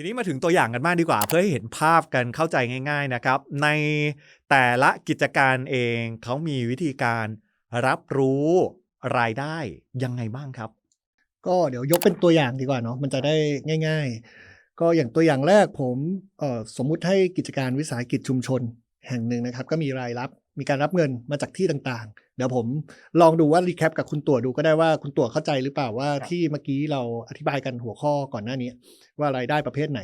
ทีนี้มาถึงตัวอย่างกันบ้างดีกว่า เพื่อให้เห็นภาพกันเข้าใจง่าย ๆนะครับ ในแต่ละกิจการเองเขามีวิธีการรับรู้รายได้ยังไงบ้างครับ ก็เดี๋ยวยกเป็นตัวอย่างดีกว่าเนาะมันจะได้ง่าย ๆ ก็อย่างตัวอย่างแรกผมสมมุติให้กิจการวิสาหกิจชุมชนแห่งหนึ่งนะครับ ก็มีรายรับ มีการรับเงินมาจากที่ต่างๆ เดี๋ยวผมลองดูว่ารีแคปกับคุณตัวดูก็ได้ว่าคุณตัวเข้าใจหรือเปล่าว่าครับที่เมื่อกี้เราอธิบายกันหัวข้อก่อนหน้านี้ ว่ารายได้ประเภทไหน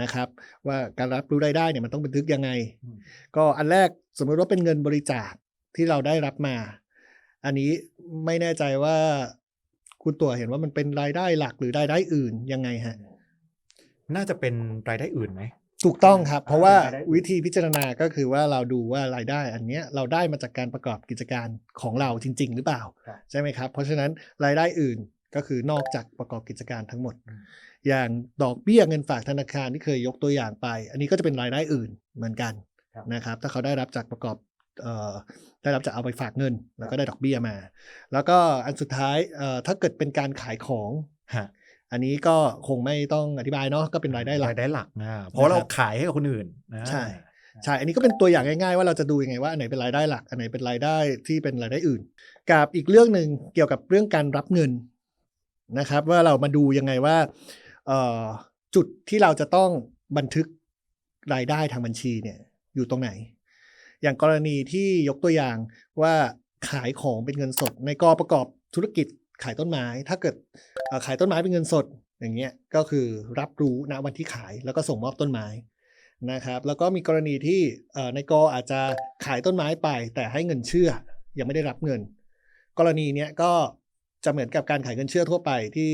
นะครับ ว่าการรับรู้รายได้เนี่ยมันต้องบันทึกยังไงอืมก็อันแรกสมมติว่าเป็นเงินบริจาคที่เราได้รับมา อันนี้ไม่แน่ใจว่าคุณตัวเห็นว่ามันเป็นรายได้หลักหรือรายได้อื่นยังไงฮะน่าจะเป็นรายได้อื่นไหม ถูกต้องครับ เพราะว่าเป็นรายได้อื่นวิธีพิจารณาก็คือว่าเราดูว่ารายได้อันเนี้ยเราได้มาจากการประกอบกิจการของเราจริง ๆ หรือเปล่าใช่ไหมครับ เพราะฉะนั้นรายได้อื่นก็คือนอกจากประกอบกิจการทั้งหมดอืมอย่างดอกเบี้ยเงินฝากธนาคารที่เคยยกตัวอย่างไป อันนี้ก็จะเป็นรายได้อื่นเหมือนกันครับนะครับ ถ้าเขาได้รับจากประกอบเอ่อได้รับจากเอาไปฝากเงิน แล้วก็ได้ดอกเบี้ยมา แล้วก็อันสุดท้ายเอ่อถ้าเกิดเป็นการขายของฮะ อันนี้ก็คงไม่ต้องอธิบายเนาะก็เป็นรายได้หลักรายได้หลักนะเพราะเราขายให้กับคนอื่นนะใช่ใช่ อันนี้ก็เป็นตัวอย่างง่ายๆ ว่าเราจะดูยังไงว่าอันไหนเป็นรายได้หลัก อันไหนเป็นรายได้ที่เป็นรายได้อื่น กับอีกเรื่องหนึ่งเกี่ยวกับเรื่องการรับเงินนะครับ ว่าเรามาดูยังไงว่าเอ่อจุดที่เราจะต้องบันทึกรายได้ทางบัญชีเนี่ยอยู่ตรงไหน อย่างกรณีที่ยกตัวอย่างว่าขายของเป็นเงินสดในกอประกอบธุรกิจ ขายต้นไม้ ถ้าเกิดขายต้นไม้เป็นเงินสดอย่างเงี้ยก็คือรับรู้ณวันที่ขายแล้วก็ส่งมอบต้นไม้นะครับแล้วก็มีกรณีที่ในกออาจจะขายต้นไม้ไป แต่ให้เงินเชื่อ ยังไม่ได้รับเงิน กรณีเนี้ยก็จะเหมือนกับการขายเงินเชื่อทั่วไปที่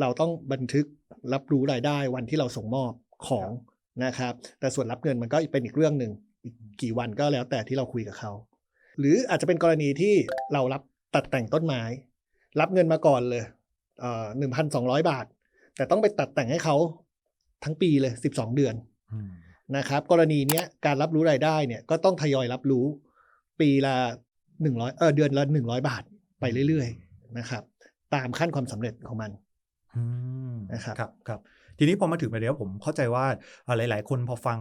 เราต้องบันทึกรับรู้รายได้วันที่เราส่งมอบของนะครับ แต่ส่วนรับเงินมันก็เป็นอีกเรื่องหนึ่งอีกกี่วันก็แล้วแต่ที่เราคุยกับเขา หรืออาจจะเป็นกรณีที่เรารับตัดแต่งต้นไม้ รับเงินมาก่อนเลยหนึ่งพันสองร้อยบาท แต่ต้องไปตัดแต่งให้เขาทั้งปีเลยสิบสองเดือนอืมนะครับ กรณีเนี้ยการรับรู้รายได้เนี่ยก็ต้องทยอยรับรู้ปีละหนึ่งร้อยเออเดือนละหนึ่งร้อยบาทไปเรื่อยๆนะครับ ตามขั้นความสำเร็จของมันอืมนะครับครับครับทีนี้พอมาถึงประเด็นผมเข้าใจว่าเอ่อหลาย ๆ คนพอฟัง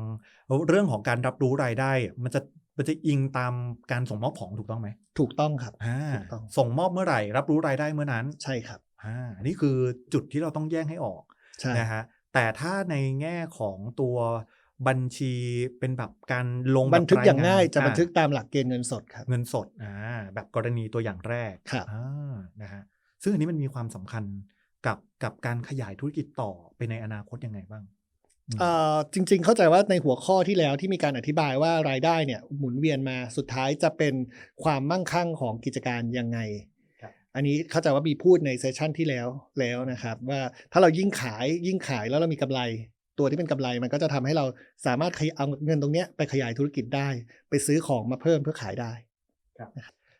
เรื่องของการรับรู้รายได้ มันจะ มันจะอิงตามการส่งมอบของถูกต้องไหมถูกต้องครับอ่าถูกต้องส่งมอบเมื่อไหร่ รับรู้รายได้เมื่อนั้น ใช่ครับอ่าอันนี้คือจุดที่เราต้องแยกให้ออกใช่นะฮะแต่ถ้าในแง่ของตัวบัญชีเป็นแบบการลงบันทึกอย่างรง่ายจะอ่บันทึกตามหลักเกณฑ์เงินสดครับเงินสดอ่าแบบกรณีตัวอย่างแรกครับอ่านะฮะซึ่งอันนี้มันมีความสำคัญกับกับการขยายธุรกิจต่อไปในอนาคตยังไงบ้างอืม เอ่อจริง ๆ เข้าใจว่าในหัวข้อที่แล้วที่มีการอธิบายว่ารายได้เนี่ย หมุนเวียนมาสุดท้ายจะเป็นความมั่งคั่งของกิจการยังไงครับอันนี้เข้าใจว่ามีพูดในเซสชันที่แล้วแล้วนะครับ ว่าถ้าเรายิ่งขายยิ่งขายแล้วเรามีกำไร ตัวที่เป็นกำไรมันก็จะทำให้เราสามารถขยเอาเงินตรงเนี้ยไปขยายธุรกิจได้ ไปซื้อของมาเพิ่มเพื่อขายได้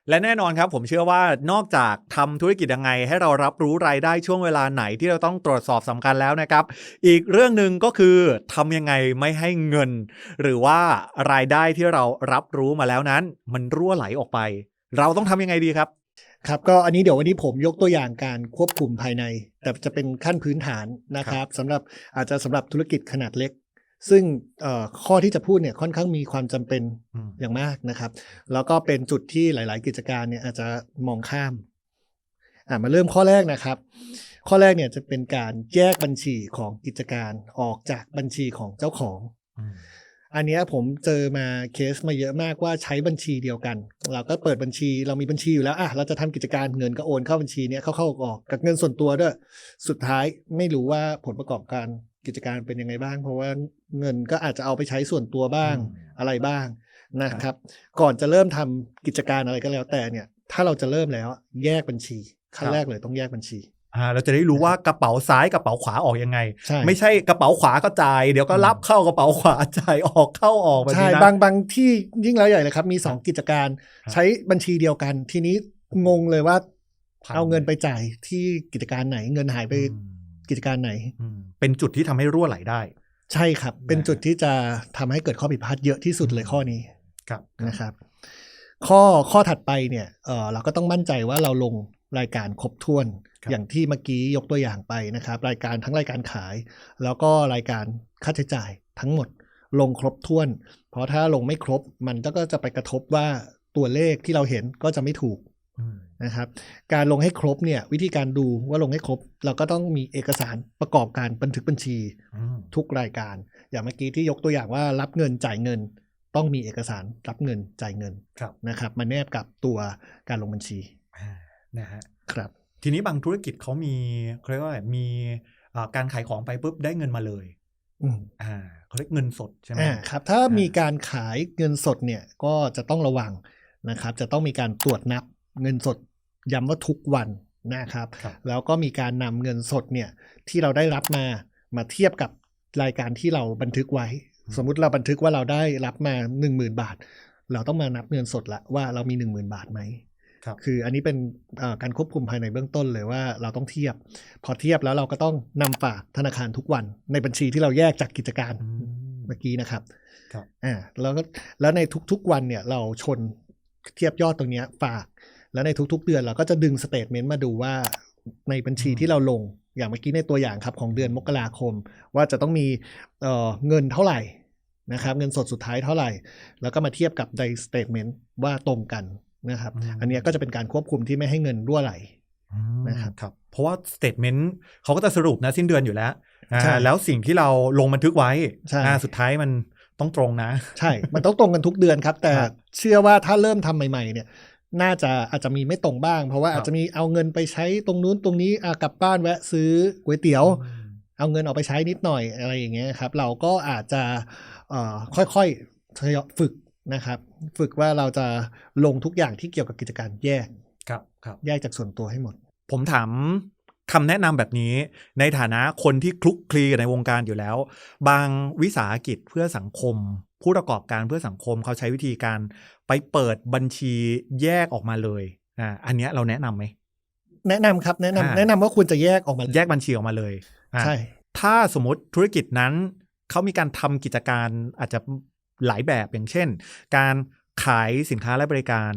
และแน่นอนครับผมเชื่อว่านอกจากทำธุรกิจยังไง ให้เรารับรู้รายได้ช่วงเวลาไหนที่เราต้องตรวจสอบสำคัญแล้วนะครับ อีกเรื่องหนึ่งก็คือทำยังไงไม่ให้เงิน หรือว่ารายได้ที่เรารับรู้มาแล้วนั้น มันรั่วไหลออกไป เราต้องทำยังไงดีครับครับก็อันนี้เดี๋ยววันนี้ผมยกตัวอย่างการควบคุมภายใน แต่จะเป็นขั้นพื้นฐานนะครับสำหรับอาจจะสำหรับธุรกิจขนาดเล็ก ซึ่งเอ่อข้อที่จะพูดเนี่ยค่อนข้างมีความจำเป็นอืมอย่างมากนะครับ แล้วก็เป็นจุดที่หลาย ๆ กิจการเนี่ยอาจจะมองข้ามอะมาเริ่มข้อแรกนะครับ ข้อแรกเนี่ยจะเป็นการแยกบัญชีของกิจการออกจากบัญชีของเจ้าของอืมอันเนี้ยผมเจอมาเคสมาเยอะมากว่าใช้บัญชีเดียวกัน เราก็เปิดบัญชีเรามีบัญชีอยู่แล้วอะเราจะทำกิจการเงินก็โอนเข้าบัญชีเนี้ยเข้าเข้าออกกับเงินส่วนตัวด้วย สุดท้ายไม่รู้ว่าผลประกอบการ กิจการเป็นยังไงบ้าง เพราะว่าเงินก็อาจจะเอาไปใช้ส่วนตัวบ้างอืมอะไรบ้างนะครับ ก่อนจะเริ่มทำกิจการอะไรก็แล้วแต่เนี่ย ถ้าเราจะเริ่มแล้วแยกบัญชีขั้นแรกเลยต้องแยกบัญชีอ่าเราจะได้รู้ว่ากระเป๋าซ้ายกระเป๋าขวาออกยังไงใช่ไม่ใช่กระเป๋าขวาก็จ่ายเดี๋ยวก็รับเข้ากระเป๋าขวาจ่ายออกเข้าออกแบบใช่นี้นะบางบางที่ยิ่งแล้วใหญ่เลยครับ มีสองกิจการครับใช้บัญชีเดียวกัน ทีนี้งงเลยว่าพันเอาเงินไปจ่ายที่กิจการไหนเงินหายไปอืม กิจการไหนอืมเป็นจุดที่ทำให้รั่วไหลได้ ใช่ครับ เป็นนะจุดที่จะทำให้เกิดข้อผิดพลาดเยอะที่สุดเลยข้อนี้ครับนะครับ ข้อข้อถัดไปเนี่ยเออเราก็ต้องมั่นใจว่าเราลงรายการครบถ้วนครับอย่างที่เมื่อกี้ยกตัวอย่างไปนะครับ รายการทั้งรายการขาย แล้วก็รายการค่าใช้จ่ายทั้งหมดลงครบถ้วน เพราะถ้าลงไม่ครบมันก็จะไปกระทบว่าตัวเลขที่เราเห็นก็จะไม่ถูกอืม นะครับการลงให้ครบเนี่ยวิธีการดูว่าลงให้ครบ เราก็ต้องมีเอกสารประกอบการบันทึกบัญชีอืมทุกรายการ อย่างเมื่อกี้ที่ยกตัวอย่างว่ารับเงินจ่ายเงิน ต้องมีเอกสารรับเงินจ่ายเงินครับนะครับมาแนบกับตัวการลงบัญชีอ่านะฮะครับ ทีนี้บางธุรกิจเขามีเขาเรียกว่าอะไรมีอ่าการขายของไปปุ๊บได้เงินมาเลยอืมอ่าเขาเรียกเงินสดใช่ไหมอ่าครับ ถ้าอ่ามีมีการขายเงินสดเนี่ยก็จะต้องระวังนะครับ จะต้องมีการตรวจนับ เงินสดย้ำว่าทุกวันนะครับครับแล้วก็มีการนำเงินสดเนี่ยที่เราได้รับมามาเทียบกับรายการที่เราบันทึกไว้อืมสมมุติเราบันทึกว่าเราได้รับมา 1 0,000 บาท เราต้องมานับเงินสดละว่าเรามี 1 0,000 บาทไหมครับคืออันนี้เป็นเอ่อการควบคุมภายในเบื้องต้นเลยว่าเราต้องเทียบ พอเทียบแล้วเราก็ต้องนำฝากธนาคารทุกวัน ในบัญชีที่เราแยกจากกิจการอืมเมื่อกี้นะครับครับอ่าแล้วก็แล้วในทุกๆวันเนี่ยเราชนเทียบยอดตรงเนี้ยฝาก แล้วในทุก ๆ เดือนเราก็จะดึงสเตทเมนต์มาดูว่าในบัญชีที่เราลงอย่างเมื่อกี้ในตัวอย่างครับของเดือนมกราคม ว่าจะต้องมีเอ่อเงินเท่าไหร่นะครับ เงินสดสุดท้ายเท่าไหร่ แล้วก็มาเทียบกับในสเตทเมนต์ว่าตรงกันนะครับอืมอันเนี้ยก็จะเป็นการควบคุมที่ไม่ให้เงินรั่วไหลอืมนะครับครับ เพราะว่าสเตทเมนต์เขาก็จะสรุปนะสิ้นเดือนอยู่แล้วอ่าใช่แล้วสิ่งที่เราลงบันทึกไว้ใช่อ่าสุดท้ายมันต้องตรงนะ ใช่ มันต้องตรงกันทุกเดือนครับ แต่ครับเชื่อว่าถ้าเริ่มทำใหม่ ๆ เนี่ย น่าจะอาจจะมีไม่ตรงบ้าง เพราะว่าครับอาจจะมีเอาเงินไปใช้ตรงนู้นตรงนี้อะกลับบ้านแวะซื้อก๋วยเตี๋ยว เอาเงินออกไปใช้นิดหน่อยอะไรอย่างเงี้ยครับ เราก็อาจจะเอ่อค่อยๆทยอยฝึกนะครับ ฝึกว่าเราจะลงทุกอย่างที่เกี่ยวกับกิจการแยกครับครับแยกจากส่วนตัวให้หมด ผมถามคำแนะนำแบบนี้ในฐานะคนที่คลุกคลีกับในวงการอยู่แล้ว บางวิสาหกิจเพื่อสังคม ผู้ประกอบการเพื่อสังคมเขาใช้วิธีการไปเปิดบัญชีแยกออกมาเลยอ่าอันเนี้ยเราแนะนำไหมแนะนำครับแนะนำอ่าแนะนำว่าควรจะแยกออกมาแยกบัญชีออกมาเลยอะใช่ถ้าสมมติธุรกิจนั้นเขามีการทำกิจการอาจจะหลายแบบอย่างเช่น การขายสินค้าและบริการ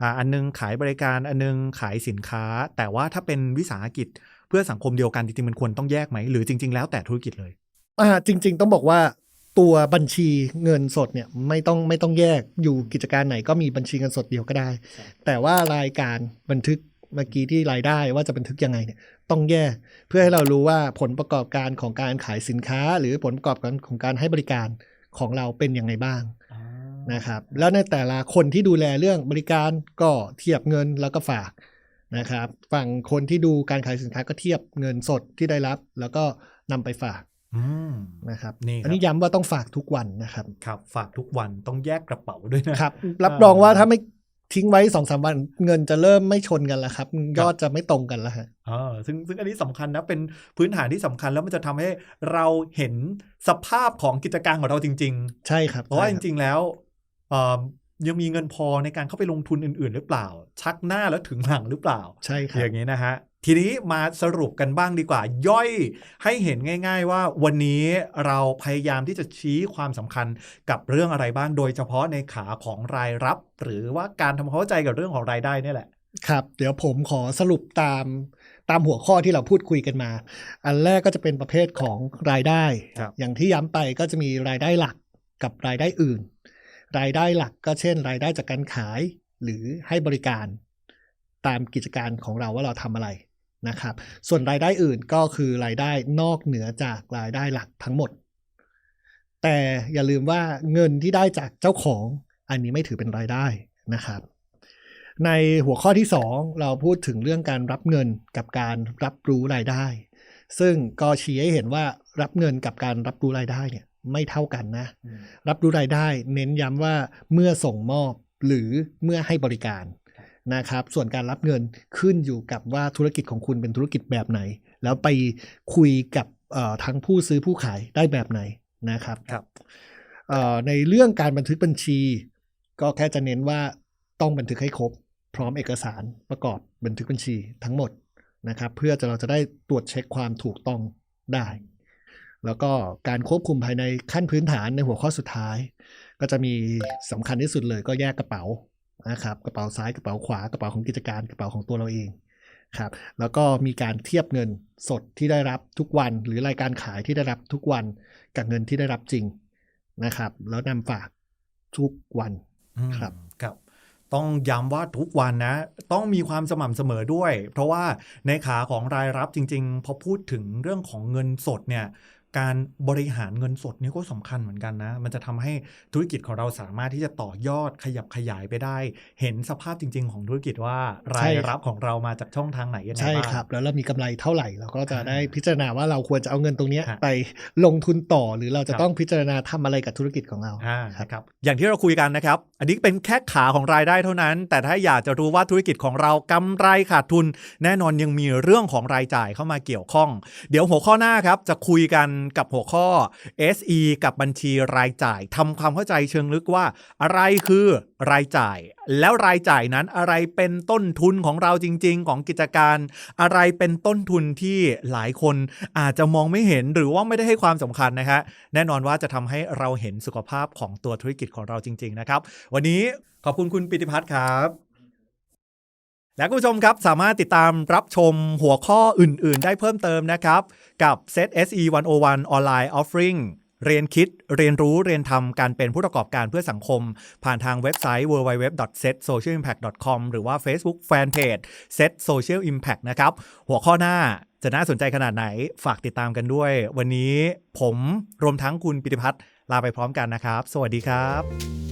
อ่าอันนึงขายบริการอันนึงขายสินค้า แต่ว่าถ้าเป็นวิสาหกิจเพื่อสังคมเดียวกันจริงๆมันควรต้องแยกไหม หรือจริง ๆ แล้วแต่ธุรกิจเลยอ่าจริง ๆ ต้องบอกว่า ตัวบัญชีเงินสดเนี่ยไม่ต้องไม่ต้องแยกอยู่กิจการไหนก็มีบัญชีเงินสดเดียวก็ได้ครับแต่ว่ารายการบันทึกเมื่อกี้ที่รายได้ว่าจะบันทึกยังไงเนี่ยต้องแยกเพื่อให้เรารู้ว่าผลประกอบการของการขายสินค้า หรือผลประกอบการของการให้บริการของเราเป็นยังไงบ้างนะครับแล้วในแต่ละคนที่ดูแลเรื่องบริการก็เทียบเงินแล้วก็ฝากนะครับฝั่งคนที่ดูการขายสินค้าก็เทียบเงินสดที่ได้รับ แล้วก็นำไปฝากอืม นะครับนี่ครับอันนี้ย้ำว่าต้องฝากทุกวันนะครับ ครับ ฝากทุกวันต้องแยกกระเป๋าด้วยนะครับ รับรองว่าถ้าไม่ทิ้งไว้สองสามวันเงินจะเริ่มไม่ชนกันแล้วครับ ยอดจะไม่ตรงกันแล้วฮะเออซึ่งซึ่งอันนี้สำคัญนะเป็นพื้นฐานที่สำคัญแล้วมันจะทำให้เราเห็นสภาพของกิจการของเราจริง ๆ ใช่ครับ เพราะว่าจใช่คบริง ๆ แล้วเอ่อยังมีเงินพอในการเข้าไปลงทุนอื่น ๆ หรือเปล่า ชักหน้าแล้วถึงหลังหรือเปล่า ใช่ครับอย่างนี้นะฮะ ทีนี้มาสรุปกันบ้างดีกว่า ย่อยให้เห็นง่าย ๆ ว่าวันนี้เราพยายามที่จะชี้ความสำคัญกับเรื่องอะไรบ้างโดยเฉพาะในขาของรายรับ หรือว่าการทำความเข้าใจกับเรื่องของรายได้เนี่ยแหละ ครับ เดี๋ยวผมขอสรุปตามตามหัวข้อที่เราพูดคุยกันมา อันแรกก็จะเป็นประเภทของรายได้ครับอย่างที่ย้ำไปก็จะมีรายได้หลักกับรายได้อื่น รายได้หลักก็เช่น รายได้จากการขายหรือให้บริการ ตามกิจการของเราว่าเราทำอะไร นะครับ ส่วนรายได้อื่นก็คือรายได้นอกเหนือจากรายได้หลักทั้งหมด แต่อย่าลืมว่าเงินที่ได้จากเจ้าของอันนี้ไม่ถือเป็นรายได้นะครับ ในหัวข้อที่ 2 เราพูดถึงเรื่องการรับเงินกับการรับรู้รายได้ ซึ่งก็ชี้ให้เห็นว่ารับเงินกับการรับรู้รายได้เนี่ยไม่เท่ากันนะ รับรู้รายได้ เน้นย้ำว่าเมื่อส่งมอบหรือเมื่อให้บริการ นะครับ ส่วนการรับเงินขึ้นอยู่กับว่าธุรกิจของคุณเป็นธุรกิจแบบไหน แล้วไปคุยกับเอ่อทั้งผู้ซื้อผู้ขายได้แบบไหนนะครับครับเอ่อในเรื่องการบันทึกบัญชี ก็แค่จะเน้นว่าต้องบันทึกให้ครบ พร้อมเอกสารประกอบบันทึกบัญชีทั้งหมดนะครับ เพื่อจะเราจะได้ตรวจเช็คความถูกต้องได้ แล้วก็การควบคุมภายในขั้นพื้นฐานในหัวข้อสุดท้าย ก็จะมีสำคัญที่สุดเลยก็แยกกระเป๋า นะครับกระเป๋าซ้ายกระเป๋าขวากระเป๋าของกิจการกระเป๋าของตัวเราเองครับแล้วก็มีการเทียบเงินสดที่ได้รับทุกวัน หรือรายการขายที่ได้รับทุกวันกับเงินที่ได้รับจริงนะครับ แล้วนำฝากทุกวันอืมครับครับ ต้องย้ำว่าทุกวันนะ ต้องมีความสม่ำเสมอด้วย เพราะว่าในขาของรายรับจริง ๆ พอพูดถึงเรื่องของเงินสดเนี่ย การบริหารเงินสดนี่ก็สำคัญเหมือนกันนะ มันจะทำให้ธุรกิจของเราสามารถที่จะต่อยอดขยับขยายไปได้ เห็นสภาพจริง ๆ ของธุรกิจว่ารายรับของเรามาจากช่องทางไหนยังไงใช่บ้างครับ แล้วเรามีกำไรเท่าไหร่เราก็จะอ่าได้พิจารณาว่าเราควรจะเอาเงินตรงเนี้ยฮะไปลงทุนต่อหรือเราจะครับต้องพิจารณาทำอะไรกับธุรกิจของเราอ่าครับนะครับอย่างที่เราคุยกันนะครับ อันนี้เป็นแค่ขาของรายได้เท่านั้น แต่ถ้าอยากจะรู้ว่าธุรกิจของเรากำไรขาดทุน แน่นอนยังมีเรื่องของรายจ่ายเข้ามาเกี่ยวข้อง เดี๋ยวหัวข้อหน้าครับจะคุยกันกับหัวข้อ SE กับบัญชีรายจ่ายทำความเข้าใจเชิงลึกว่า อะไรคือรายจ่าย แล้วรายจ่ายนั้นอะไรเป็นต้นทุนของเราจริง ๆ ของกิจการ อะไรเป็นต้นทุนที่หลายคนอาจจะมองไม่เห็นหรือว่าไม่ได้ให้ความสำคัญนะฮะแน่นอนว่าจะทำให้เราเห็นสุขภาพของตัวธุรกิจของเราจริง ๆ นะครับ วันนี้ขอบคุณคุณปิติพัฒน์ครับ และคุณผู้ชมครับ สามารถติดตามรับชมหัวข้ออื่น ๆ ได้เพิ่มเติมนะครับ กับ Set SE 101 Online Offering เรียนคิดเรียนรู้เรียนทำการเป็นผู้ประกอบการเพื่อสังคม ผ่านทางเว็บไซต์ www.setsocialimpact.com หรือว่า Facebook Fanpage Set Social Impact นะครับ หัวข้อหน้าจะน่าสนใจขนาดไหนฝากติดตามกันด้วย วันนี้ผมรวมทั้งคุณปิติพัฒน์ลาไปพร้อมกันนะครับ สวัสดีครับ